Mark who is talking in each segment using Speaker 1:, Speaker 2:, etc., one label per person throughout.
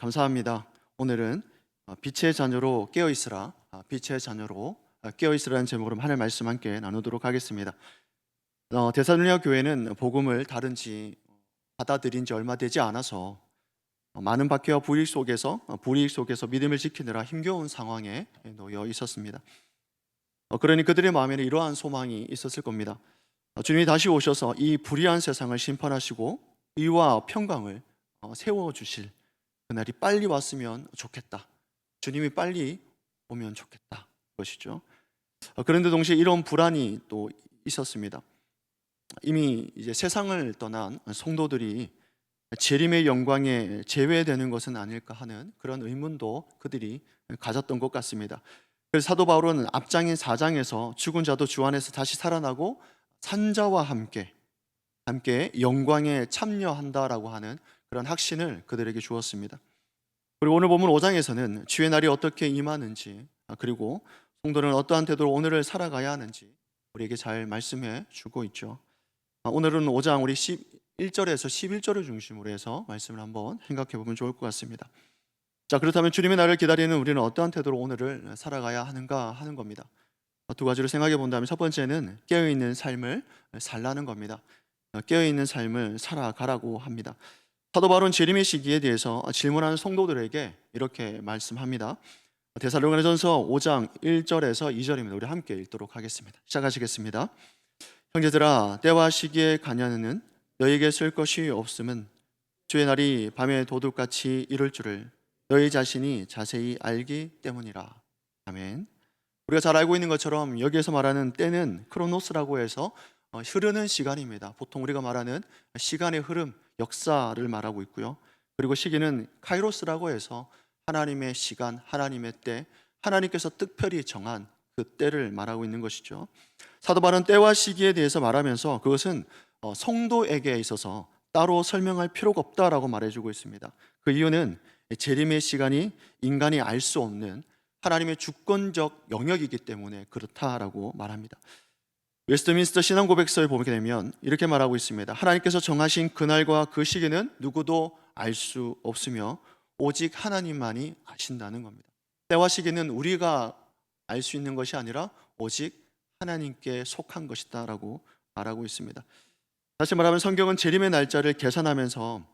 Speaker 1: 감사합니다. 오늘은 어, 빛의 자녀로 깨어 있으라, 아, 빛의 자녀로 아, 깨어 있으라는 제목으로 하늘 말씀 함께 나누도록 하겠습니다. 어, 데살로니가 교회는 복음을 다른지 받아들인 지 얼마 되지 않아서 어, 많은 박해와 불이익 속에서 어, 불이익 속에서 믿음을 지키느라 힘겨운 상황에 놓여 있었습니다. 어, 그러니 그들의 마음에는 이러한 소망이 있었을 겁니다. 어, 주님이 다시 오셔서 이 불의한 세상을 심판하시고 의와 평강을 어, 세워 주실 그날이 빨리 왔으면 좋겠다. 주님이 빨리 오면 좋겠다. 것이죠. 어, 그런데 동시에 이런 불안이 또 있었습니다. 이미 이제 세상을 떠난 성도들이 재림의 영광에 제외되는 것은 아닐까 하는 그런 의문도 그들이 가졌던 것 같습니다. 그래서 사도 바울은 앞장인 4장에서 죽은 자도 주 안에서 다시 살아나고 산자와 함께 함께 영광에 참여한다라고 하는 그런 확신을 그들에게 주었습니다. 그리고 오늘 보면 5장에서는 주의 날이 어떻게 임하는지 아, 그리고 성도는 어떠한 태도로 오늘을 살아가야 하는지 우리에게 잘 말씀해 주고 있죠. 아, 오늘은 5장 우리 11절에서 11절을 중심으로 해서 말씀을 한번 생각해 보면 좋을 것 같습니다. 자, 그렇다면 주님의 날을 기다리는 우리는 어떠한 태도로 오늘을 살아가야 하는가 하는 겁니다. 어, 두 가지로 생각해 본다면 첫 번째는 깨어 있는 삶을 살라는 겁니다. 어, 깨어 있는 삶을 살아가라고 합니다. 사도 바울은 재림의 시기에 대해서 질문하는 성도들에게 이렇게 말씀합니다. 데살로니가전서 5장 1절에서 2절입니다. 우리 함께 읽도록 하겠습니다. 시작하시겠습니다. 형제들아 때와 시기에 가냐는 너에게 쓸 것이 없음은 주의 날이 밤의 도둑같이 이룰 줄을 너희 자신이 자세히 알기 때문이라. 아멘. 우리가 잘 알고 있는 것처럼 여기에서 말하는 때는 크로노스라고 해서 어, 흐르는 시간입니다. 보통 우리가 말하는 시간의 흐름, 역사를 말하고 있고요. 그리고 시기는 카이로스라고 해서 하나님의 시간, 하나님의 때, 하나님께서 특별히 정한 그 때를 말하고 있는 것이죠. 사도 바울은 때와 시기에 대해서 말하면서 그것은 어, 성도에게 있어서 따로 설명할 필요가 없다라고 말해주고 있습니다. 그 이유는 재림의 시간이 인간이 알 수 없는 하나님의 주권적 영역이기 때문에 그렇다라고 말합니다. 웨스트민스터 신앙 고백서에 보게 되면 이렇게 말하고 있습니다. 하나님께서 정하신 그날과 그 시기는 누구도 알 수 없으며 오직 하나님만이 아신다는 겁니다. 때와 시기는 우리가 알 수 있는 것이 아니라 오직 하나님께 속한 것이다라고 말하고 있습니다. 다시 말하면 성경은 재림의 날짜를 계산하면서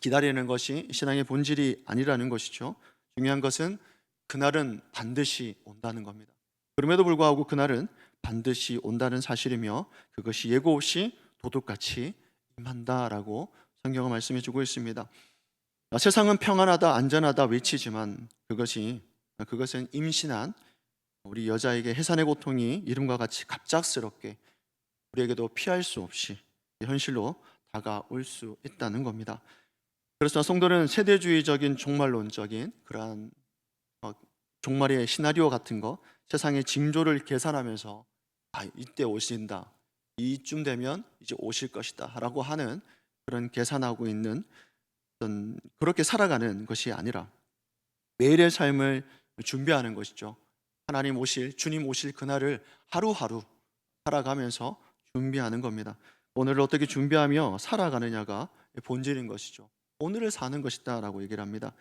Speaker 1: 기다리는 것이 신앙의 본질이 아니라는 것이죠. 중요한 것은 그날은 반드시 온다는 겁니다. 그럼에도 불구하고 그날은 반드시 온다는 사실이며 그것이 예고 없이 도둑같이 임한다라고 성경은 말씀해 주고 있습니다. 아, 세상은 평안하다, 안전하다 외치지만 그것이 그것은 임신한 우리 여자에게 해산의 고통이 이름과 같이 갑작스럽게 우리에게도 피할 수 없이 현실로 다가올 수 있다는 겁니다. 그래서 성도는 세대주의적인 종말론적인 그러한 어, 종말의 시나리오 같은 거 세상의 징조를 계산하면서 아 이때 오신다 이쯤 되면 이제 오실 것이다라고 하는 그런 계산하고 있는 어떤 그렇게 살아가는 것이 아니라 매일의 삶을 준비하는 것이죠. 하나님 오실 주님 오실 그날을 하루하루 살아가면서 준비하는 겁니다. 오늘을 어떻게 준비하며 살아가느냐가 본질인 것이죠. 오늘을 사는 것이다라고 얘기를 합니다.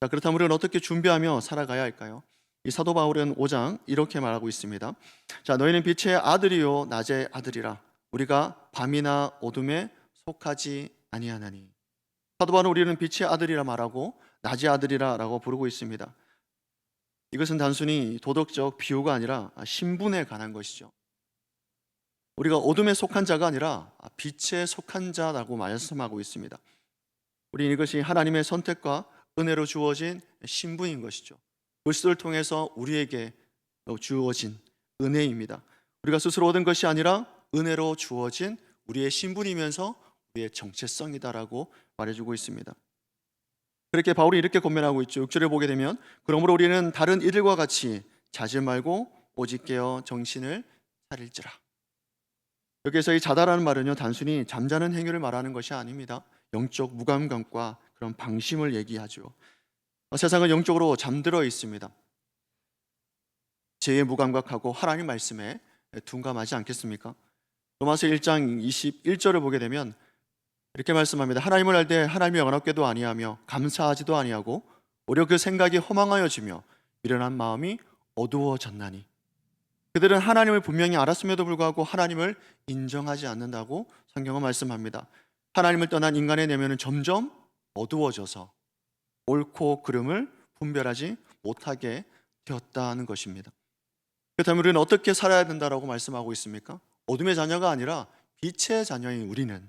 Speaker 1: 자, 그렇다면 우리는 어떻게 준비하며 살아가야 할까요? 이 사도 바울은 5장 이렇게 말하고 있습니다. 자, 너희는 빛의 아들이요 낮의 아들이라. 우리가 밤이나 어둠에 속하지 아니하나니. 사도 바울은 우리는 빛의 아들이라 말하고 낮의 아들이라라고 부르고 있습니다. 이것은 단순히 도덕적 비유가 아니라 신분에 관한 것이죠. 우리가 어둠에 속한 자가 아니라 빛에 속한 자라고 말씀하고 있습니다. 우리 이것이 하나님의 선택과 은혜로 주어진 신분인 것이죠. 그리스도를 통해서 우리에게 주어진 은혜입니다. 우리가 스스로 얻은 것이 아니라 은혜로 주어진 우리의 신분이면서 우리의 정체성이다라고 말해주고 있습니다. 그렇게 바울이 이렇게 권면하고 있죠. 6절에 보게 되면 그러므로 우리는 다른 이들과 같이 자지 말고 오직 깨어 정신을 차릴지라. 여기서 이 자다라는 말은요 단순히 잠자는 행위를 말하는 것이 아닙니다. 영적 무감각과 그런 방심을 얘기하죠. 어, 세상은 영적으로 잠들어 있습니다. 죄의 무감각하고 하나님 말씀에 둔감하지 않겠습니까? 로마서 1장 21절을 보게 되면 이렇게 말씀합니다. 하나님을 알 때 하나님이 영원하게도 아니하며 감사하지도 아니하고 오히려 그 생각이 허망하여지며 미련한 마음이 어두워졌나니 그들은 하나님을 분명히 알았음에도 불구하고 하나님을 인정하지 않는다고 성경은 말씀합니다. 하나님을 떠난 인간의 내면은 점점 어두워져서 옳고 그름을 분별하지 못하게 되었다는 것입니다. 그렇다면 우리는 어떻게 살아야 된다라고 말씀하고 있습니까? 어둠의 자녀가 아니라 빛의 자녀인 우리는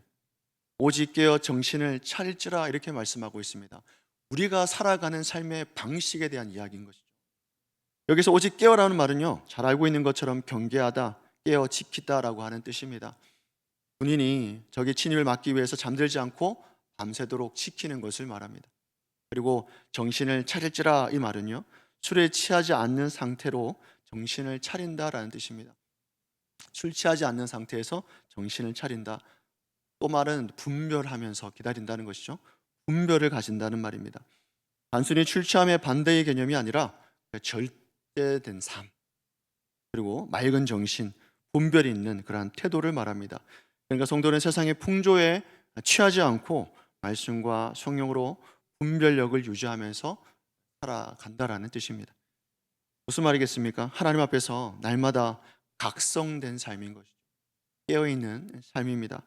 Speaker 1: 오직 깨어 정신을 차릴지라 이렇게 말씀하고 있습니다. 우리가 살아가는 삶의 방식에 대한 이야기인 것이죠. 여기서 오직 깨어라는 말은요, 잘 알고 있는 것처럼 경계하다, 깨어 지키다라고 하는 뜻입니다. 군인이 적의 침입을 막기 위해서 잠들지 않고 밤새도록 지키는 것을 말합니다. 그리고 정신을 차릴지라 이 말은요, 술에 취하지 않는 상태로 정신을 차린다라는 뜻입니다. 술 취하지 않는 상태에서 정신을 차린다. 또 말은 분별하면서 기다린다는 것이죠. 분별을 가진다는 말입니다. 단순히 출취함의 반대의 개념이 아니라 절대된 삶 그리고 맑은 정신, 분별이 있는 그러한 태도를 말합니다. 그러니까 성도는 세상의 풍조에 취하지 않고 말씀과 성령으로 분별력을 유지하면서 살아간다라는 뜻입니다. 무슨 말이겠습니까? 하나님 앞에서 날마다 각성된 삶인 것이죠. 깨어 있는 삶입니다.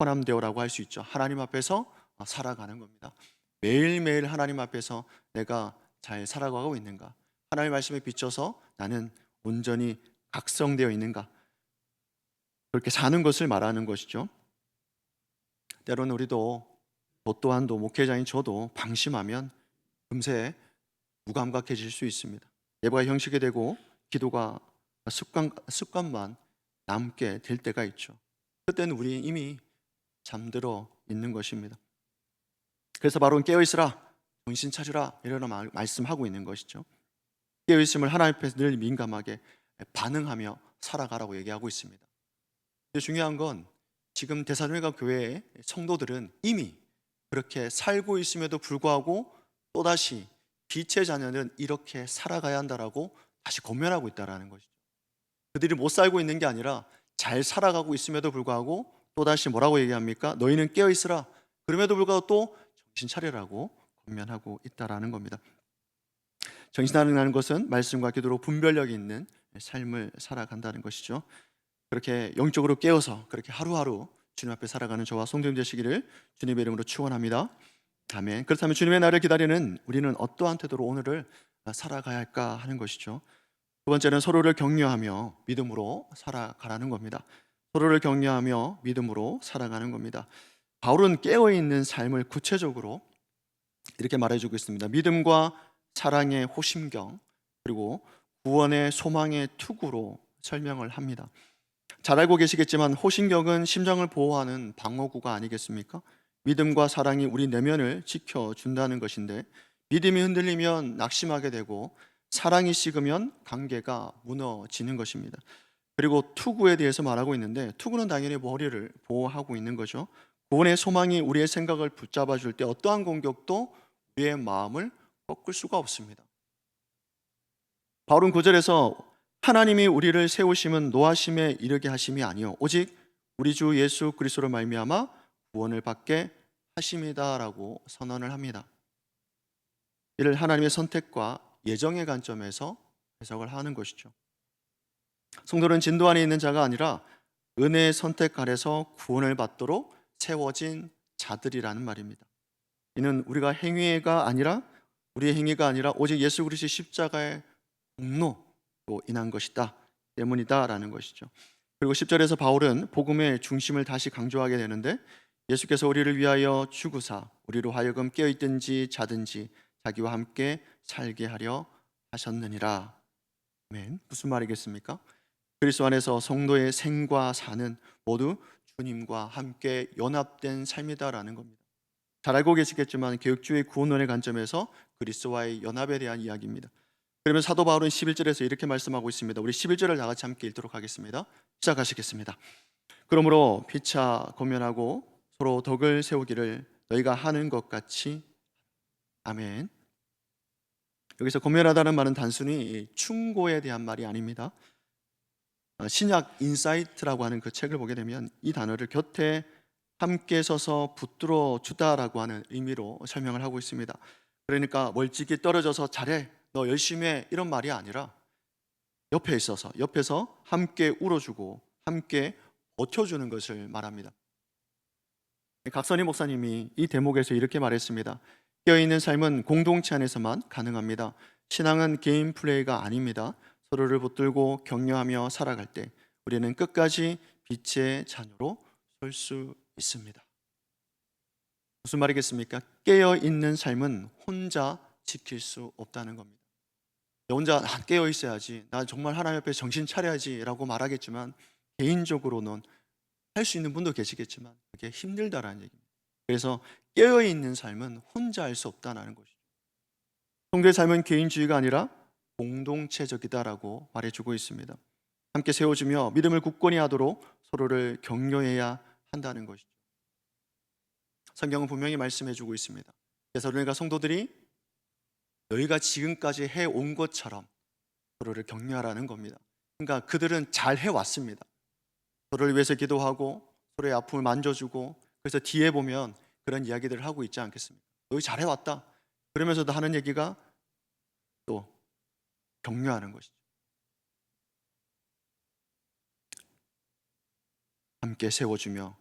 Speaker 1: 호남되어라고 할 수 있죠. 하나님 앞에서 살아가는 겁니다. 매일매일 하나님 앞에서 내가 잘 살아가고 있는가? 하나님의 말씀에 비춰서 나는 온전히 각성되어 있는가? 그렇게 사는 것을 말하는 것이죠. 때로는 우리도 저 또한도 목회자인 저도 방심하면 금세 무감각해질 수 있습니다. 예배가 형식이 되고 기도가 습관, 습관만 남게 될 때가 있죠. 그때는 우리 이미 잠들어 있는 것입니다. 그래서 바로 깨어 있으라, 정신 차리라 이런 말- 말씀하고 있는 것이죠. 깨어 있음을 하나님 앞에서 늘 민감하게 반응하며 살아가라고 얘기하고 있습니다. 중요한 건 지금 대사로니가 교회의 성도들은 이미 그렇게 살고 있음에도 불구하고 또다시 빛의 자녀는 이렇게 살아가야 한다라고 다시 권면하고 있다라는 것이죠. 그들이 못 살고 있는 게 아니라 잘 살아가고 있음에도 불구하고 또다시 뭐라고 얘기합니까? 너희는 깨어 있으라. 그럼에도 불구하고 또 정신 차리라고 권면하고 있다라는 겁니다. 정신 차리는 것은 말씀과 기도로 분별력이 있는 삶을 살아간다는 것이죠. 그렇게 영적으로 깨어서 그렇게 하루하루 주님 앞에 살아가는 저와 성도님 되시기를 주님의 이름으로 축원합니다. 아멘. 그렇다면 주님의 날을 기다리는 우리는 어떠한 태도로 오늘을 살아가야 할까 하는 것이죠. 두 번째는 서로를 격려하며 믿음으로 살아가라는 겁니다. 서로를 격려하며 믿음으로 살아가는 겁니다. 바울은 깨어 있는 삶을 구체적으로 이렇게 말해주고 있습니다. 믿음과 사랑의 호심경 그리고 구원의 소망의 투구로 설명을 합니다. 잘 알고 계시겠지만 호심경은 심장을 보호하는 방어구가 아니겠습니까? 믿음과 사랑이 우리 내면을 지켜준다는 것인데 믿음이 흔들리면 낙심하게 되고 사랑이 식으면 관계가 무너지는 것입니다. 그리고 투구에 대해서 말하고 있는데 투구는 당연히 머리를 보호하고 있는 거죠. 구원의 소망이 우리의 생각을 붙잡아 줄 때 어떠한 공격도 우리의 마음을 꺾을 수가 없습니다. 바울은 9절에서 하나님이 우리를 세우심은 노하심에 이르게 하심이 아니요 오직 우리 주 예수 그리스도로 말미암아 구원을 받게 하심이다라고 선언을 합니다. 이를 하나님의 선택과 예정의 관점에서 해석을 하는 것이죠. 성도는 진도 안에 있는 자가 아니라 은혜의 선택 아래서 구원을 받도록 세워진 자들이라는 말입니다. 이는 우리가 행위가 아니라 우리의 행위가 아니라 오직 예수 그리스도의 십자가의 공로로 인한 것이다 때문이다라는 것이죠. 그리고 10절에서 바울은 복음의 중심을 다시 강조하게 되는데 예수께서 우리를 위하여 죽으사 우리로 하여금 깨어 있든지 자든지 자기와 함께 살게 하려 하셨느니라. 아멘. 무슨 말이겠습니까? 그리스도 안에서 성도의 생과 사는 모두 주님과 함께 연합된 삶이다라는 겁니다. 잘 알고 계시겠지만 교육주의 구원론의 관점에서 그리스도와의 연합에 대한 이야기입니다. 그러면 사도 바울은 11절에서 이렇게 말씀하고 있습니다. 우리 11절을 다 같이 함께 읽도록 하겠습니다. 시작하시겠습니다. 그러므로 피차 고면하고 서로 덕을 세우기를 너희가 하는 것 같이 아멘. 여기서 고면하다는 말은 단순히 충고에 대한 말이 아닙니다. 어, 신약 인사이트라고 하는 그 책을 보게 되면 이 단어를 곁에 함께 서서 붙들어 주다라고 하는 의미로 설명을 하고 있습니다. 그러니까 멀찍이 떨어져서 잘해, 너 열심히 해 이런 말이 아니라 옆에 있어서 옆에서 함께 울어주고 함께 버텨주는 것을 말합니다. 각선희 목사님이 이 대목에서 이렇게 말했습니다. 깨어있는 삶은 공동체 안에서만 가능합니다. 신앙은 개인 플레이가 아닙니다. 서로를 붙들고 격려하며 살아갈 때 우리는 끝까지 빛의 자녀로 설 수 있습니다. 무슨 말이겠습니까? 깨어 있는 삶은 혼자 지킬 수 없다는 겁니다. 혼자 아, 깨어 있어야지. 나 정말 하나님 앞에 정신 차려야지라고 말하겠지만 개인적으로는 할 수 있는 분도 계시겠지만 그게 힘들다라는 얘기입니다. 그래서 깨어 있는 삶은 혼자 할 수 없다는 것이죠. 성도의 삶은 개인주의가 아니라 공동체적이다라고 말해주고 있습니다. 함께 세워주며 믿음을 굳건히 하도록 서로를 격려해야 한다는 것이죠. 성경은 분명히 말씀해주고 있습니다. 데살로니가 성도들이 너희가 지금까지 해온 것처럼 서로를 격려하라는 겁니다. 그러니까 그들은 잘 해왔습니다. 서로를 위해서 기도하고 서로의 아픔을 만져주고 그래서 뒤에 보면 그런 이야기들을 하고 있지 않겠습니까? 너희 잘 해왔다. 그러면서도 하는 얘기가 또 격려하는 것이죠. 함께 세워주며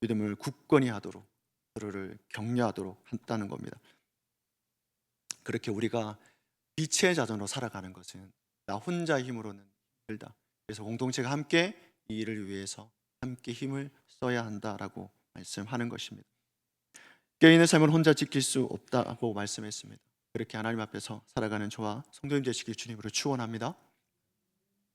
Speaker 1: 믿음을 굳건히 하도록 서로를 격려하도록 한다는 겁니다. 그렇게 우리가 빛의 자전으로 살아가는 것은 나 혼자 힘으로는 힘들다. 그래서 공동체가 함께 이 일을 위해서 함께 힘을 써야 한다라고 말씀하는 것입니다. 깨어있는 삶을 혼자 지킬 수 없다고 말씀했습니다. 그렇게 하나님 앞에서 살아가는 저와 성도님 되시길 주님으로 축원합니다.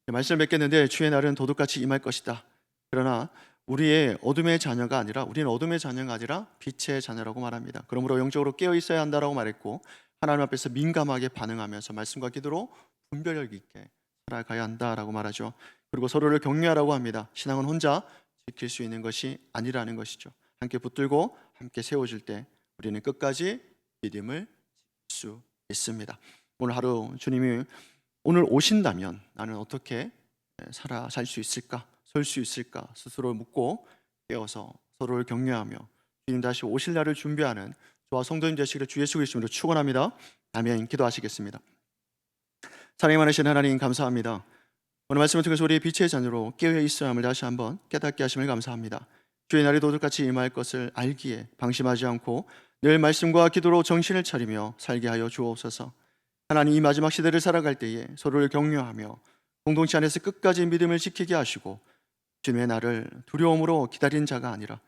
Speaker 1: 말씀을 맺겠는데 주의 날은 도둑같이 임할 것이다. 그러나 우리의 어둠의 자녀가 아니라 우리는 어둠의 자녀가 아니라 빛의 자녀라고 말합니다. 그러므로 영적으로 깨어 있어야 한다라고 말했고 하나님 앞에서 민감하게 반응하면서 말씀과 기도로 분별력 있게 살아가야 한다라고 말하죠. 그리고 서로를 격려하라고 합니다. 신앙은 혼자 지킬 수 있는 것이 아니라는 것이죠. 함께 붙들고 함께 세워질 때 우리는 끝까지 믿음을 수 있습니다. 오늘 하루 주님이 오늘 오신다면 나는 어떻게 살아 살 수 있을까? 설 수 있을까? 스스로 묻고 깨어서 서로를 격려하며 주님 다시 오실 날을 준비하는 저와 성도님 되시기를 주 예수 그리스도로 축원합니다. 아멘. 기도하시겠습니다. 사랑이 많으신 하나님 감사합니다. 오늘 말씀을 통해서 우리의 빛의 자녀로 깨어 함을 다시 한번 깨닫게 하심을 감사합니다. 주의 날이 도둑같이 임할 것을 알기에 방심하지 않고 늘 말씀과 기도로 정신을 차리며 살게 하여 주옵소서. 하나님 이 마지막 시대를 살아갈 때에 서로를 격려하며 공동체 안에서 끝까지 믿음을 지키게 하시고 주님의 날을 두려움으로 기다린 자가 아니라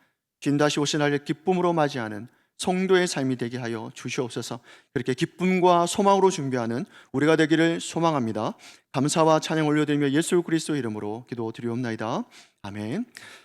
Speaker 1: 주님 다시 오신 날을 기쁨으로 맞이하는 성도의 삶이 되게 하여 주시옵소서. 그렇게 기쁨과 소망으로 준비하는 우리가 되기를 소망합니다. 감사와 찬양 올려드리며 예수 그리스도 이름으로 기도드리옵나이다. 아멘.